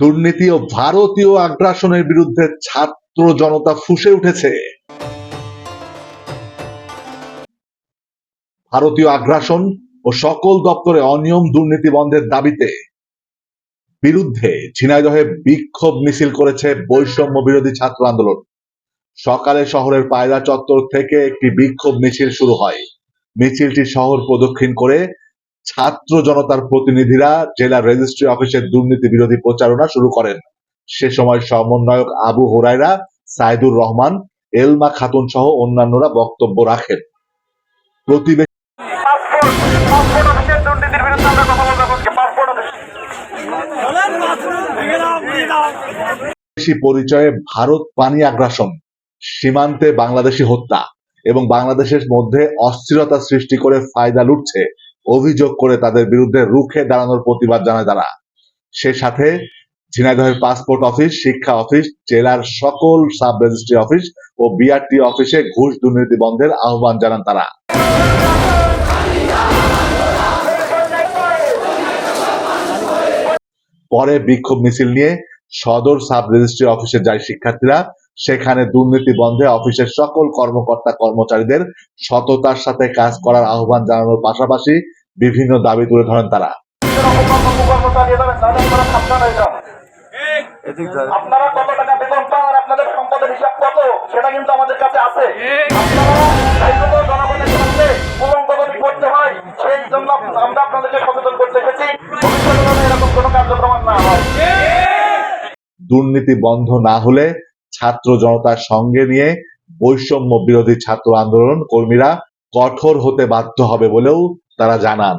দুর্নীতি ও ভারতীয় আগ্রাসনের বিরুদ্ধে ছাত্র জনতা ফুসে উঠেছে। ভারতীয় আগ্রাসন ও সকল দপ্তরে অনিয়ম দুর্নীতি বন্ধের দাবিতে বিরুদ্ধে ঝিনাইদহে বিক্ষোভ মিছিল করেছে বৈষম্য বিরোধী ছাত্র আন্দোলন। সকালে শহরের পায়রা চত্বর থেকে একটি বিক্ষোভ মিছিল শুরু হয়। মিছিলটি শহর প্রদক্ষিণ করে ছাত্র জনতার প্রতিনিধিরা জেলা রেজিস্ট্রি অফিসের দুর্নীতি বিরোধী প্রচারণা শুরু করেন। সে সময় সমন্বয়ক আবু হোরাইরা সাইদুর রহমান, এলমা খাতুন সহ অন্যান্যরা বক্তব্য রাখেন। প্রতিবেশী পরিচয়ে ভারত পানি আগ্রাসন, সীমান্তে বাংলাদেশি হত্যা। এবং বাংলাদেশের মধ্যে অস্থিরতা সৃষ্টি করে ফায়দা লুটছে অভিযোগ করে তাদের বিরুদ্ধে রুখে দাঁড়ানোর প্রতিবাদ জানায় তারা। সে সাথে ঝিনাইদহের পাসপোর্ট অফিস, শিক্ষা অফিস, জেলার সকল সাব রেজিস্ট্রি অফিস ও বিআরটি অফিসে ঘুষ দুর্নীতি বন্ধের আহ্বান জানান তারা। পরে বিক্ষোভ মিছিল নিয়ে সদর সাব রেজিস্ট্রি অফিসে যায় শিক্ষার্থীরা। সেখানে দুর্নীতি বন্ধে অফিসের সকল কর্মকর্তা কর্মচারীদের সততার সাথে কাজ করার আহ্বান জানানোর পাশাপাশি বিভিন্ন দাবি তুলে ধরেন তারা। কর্ম চালিয়ে যাবেন তাহলে আপনারা সাবধান হয়ে যান আপনারা কত টাকা বেতন পান আপনাদের সম্পদের হিসাব কত? সেটা কিন্তু আমাদের কাছে আছে। আপনারা জনগণের সামনে কুলঙ্কনি করতে হয়। সেই জন্য আমরা আপনাদেরকে সচেতন করতে এসেছি। এরকম কোনো কার্যক্রম না হয়। দুর্নীতি বন্ধ না হলে ছাত্র জনতার সঙ্গে নিয়ে বৈষম্য বিরোধী ছাত্র আন্দোলন কর্মীরা কঠোর হতে বাধ্য হবে বলেও তারা জানান।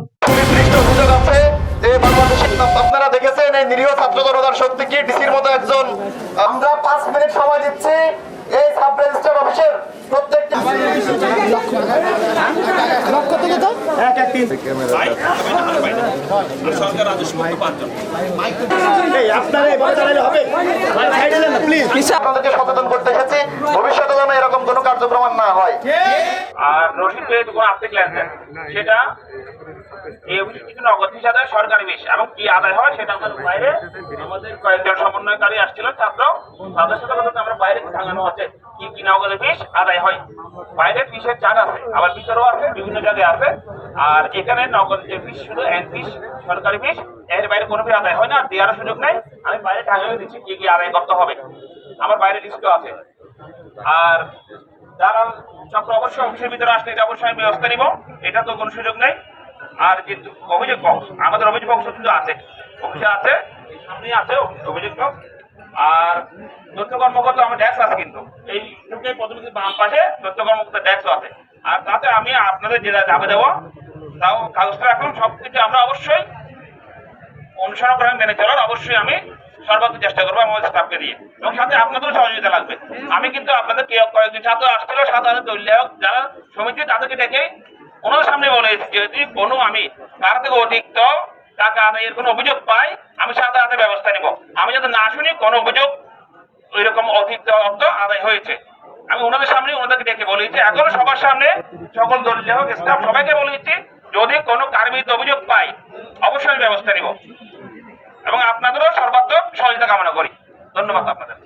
দেখেছেন নিরীহ ছাত্র একজন। আমরা পাঁচ মিনিট সময় দিচ্ছি। এই সাব রেজিস্টার অফিসের প্রত্যেকটি আপনাদেরকে সচেতন করতে এসেছি। ভবিষ্যতে যেন এরকম কোনো কার্যক্রম না হয়। আর রসিদ যেহেতু কোনো আর্থিক লেনদেন সেটা এই কিছু নগদ হিসাবে সরকারি বিষ এবং কি আদায় হয় সেটা আমাদের বাইরে আমাদের কয়েকজন সমন্বয়কারী আসছিল ছাত্র। তাদের সাথে আমরা বাইরে ভাঙানো আছে। কি কি নগদ ফিস আদায় হয়। বাইরে ফিসের চার্জ আছে, আবার ভিতরেও আছে, বিভিন্ন জায়গায় আছে। আর এখানে নগদ যে ফিস শুধু এন ফিস সরকারি ফিস এর বাইরে কোনো ফি আদায় হয় না দেওয়ার সুযোগ নেই। আমি বাইরে টাঙিয়ে দিচ্ছি, কি কি আদায় করতে হবে। আমার বাইরে লিস্টও আছে। আর যারা চক্র অবশ্যই অফিসের ভিতরে আসলে এটা অবশ্যই আমি ব্যবস্থা নিব, এটা তো কোনো সুযোগ নেই। আর যে অভিযোগ বক্স, আমাদের অভিযোগ বক্স কিন্তু আছে। অফিসে আছে সামনে আছে অভিযোগ বক্স। আর তথ্য আমার ডেস্ক আছে কিন্তু। এই ঢুকে বাম পাশে তথ্য কর্মকর্তা আছে। আর তাতে আমি আপনাদের যেটা যাবে দেবো, তাও কাগজটা রাখুন সব কিছু আমরা অবশ্যই অনুসরণ করে মেনে চলার অবশ্যই আমি সর্বোচ্চ চেষ্টা করব আমাদের স্টাফকে দিয়ে। এবং সাথে আপনাদেরও সহযোগিতা লাগবে। আমি কিন্তু আপনাদের কে- কয়েকজন ছাত্র আসছিল সাধারণ দলীয় যারা সমিতি তাদেরকে ডেকে ওনাদের সামনে বলে যদি কোনো আমি কার থেকে অতিরিক্ত টাকা আদায়ের কোনো অভিযোগ পাই, আমি সাথে সাথে ব্যবস্থা নিব। আমি যাতে কোনো অভিযোগ ওই রকম অর্থ আদায় হয়েছে। আমি ওনাদের সামনে ওনাদেরকে ডেকে বলেছি এখনও সবার সামনে সকল দলীয় স্টাফ সবাইকে বলেছি যদি কোনো কার্মিক অভিযোগ পাই, অবশ্যই ব্যবস্থা নিব। এবং আপনাদেরও সর্বাত্মক সহযোগিতা কামনা করি। ধন্যবাদ আপনাদের।